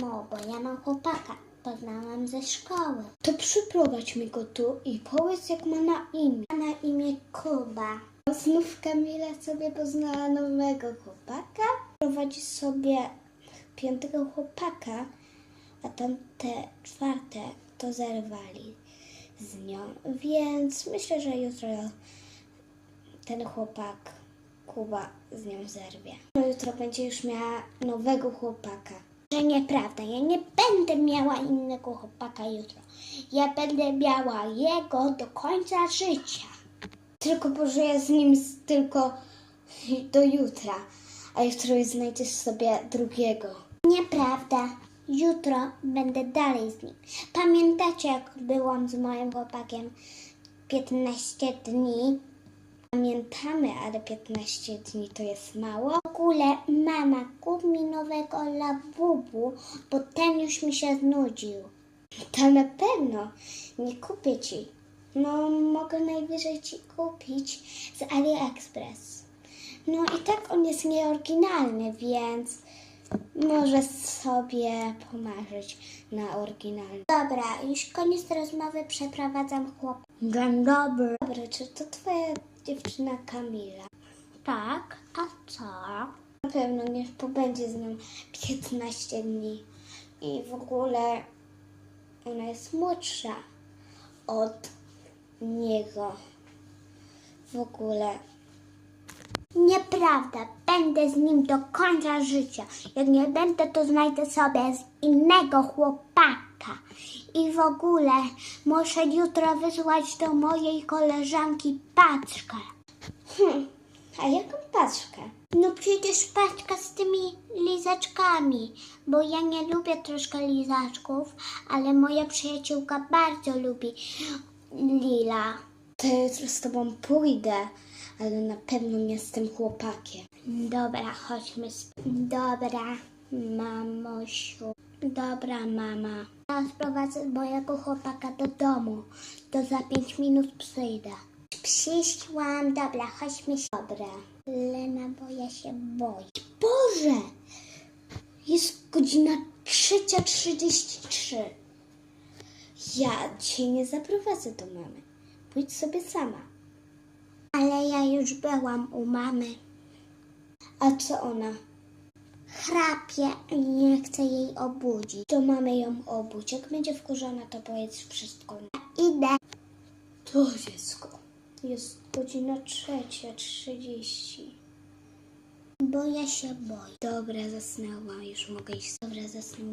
No, bo ja mam chłopaka. Poznałam ze szkoły. To przyprowadź mi go tu i powiedz, jak ma na imię. Ma na imię Kuba. Znów Kamila sobie poznała nowego chłopaka. Prowadzi sobie piątego chłopaka, a tamte czwarte to zerwali z nią. Więc myślę, że jutro ten chłopak Kuba z nią zerwie. No jutro będzie już miała nowego chłopaka. Nieprawda, ja nie będę miała innego chłopaka jutro. Ja będę miała jego do końca życia. Tylko pożyję z nim tylko do jutra, a jutro znajdziesz sobie drugiego. Nieprawda. Jutro będę dalej z nim. Pamiętacie, jak byłam z moim chłopakiem 15 dni? Pamiętamy, ale 15 dni to jest mało. W ogóle mama kup mi nowego labubu, bo ten już mi się znudził. To na pewno nie kupię ci. No, mogę najwyżej ci kupić z AliExpress. No i tak on jest nieoryginalny, więc może sobie pomarzyć na oryginalny. Dobra, już koniec rozmowy, przeprowadzam chłop. Dzień dobry. Dobry, czy to twoja dziewczyna Kamila? Tak, a co? Na pewno nie pobędzie z nią 15 dni. I w ogóle ona jest młodsza od niego. W ogóle. Nieprawda, będę z nim do końca życia. Jak nie będę, to znajdę sobie z innego chłopaka. I w ogóle muszę jutro wysłać do mojej koleżanki paczkę. Hmm, a jaką paczkę? No przecież paczka z tymi lizaczkami, bo ja nie lubię troszkę lizaczków, ale moja przyjaciółka bardzo lubi lila. To jutro z tobą pójdę, ale na pewno nie tym chłopakiem. Dobra, chodźmy. Sp- Dobra, mamusiu. Dobra, mama. Ja sprowadzę mojego chłopaka do domu. To za pięć minut przyjdę. Przyszłam. Dobra, chodźmy. Dobra. Lena, bo ja się boję. Boże! Jest godzina 3.33. Ja cię nie zaprowadzę do mamy. Pójdź sobie sama. Już byłam u mamy. A co ona? Chrapie i nie chcę jej obudzić. To mamy ją obudź. Jak będzie wkurzona, to powiedz wszystko. Idę. To dziecko. Jest godzina trzecia, trzydzieści. Bo ja się boję. Dobra, zasnęła. Już mogę iść. Dobra, zasnął.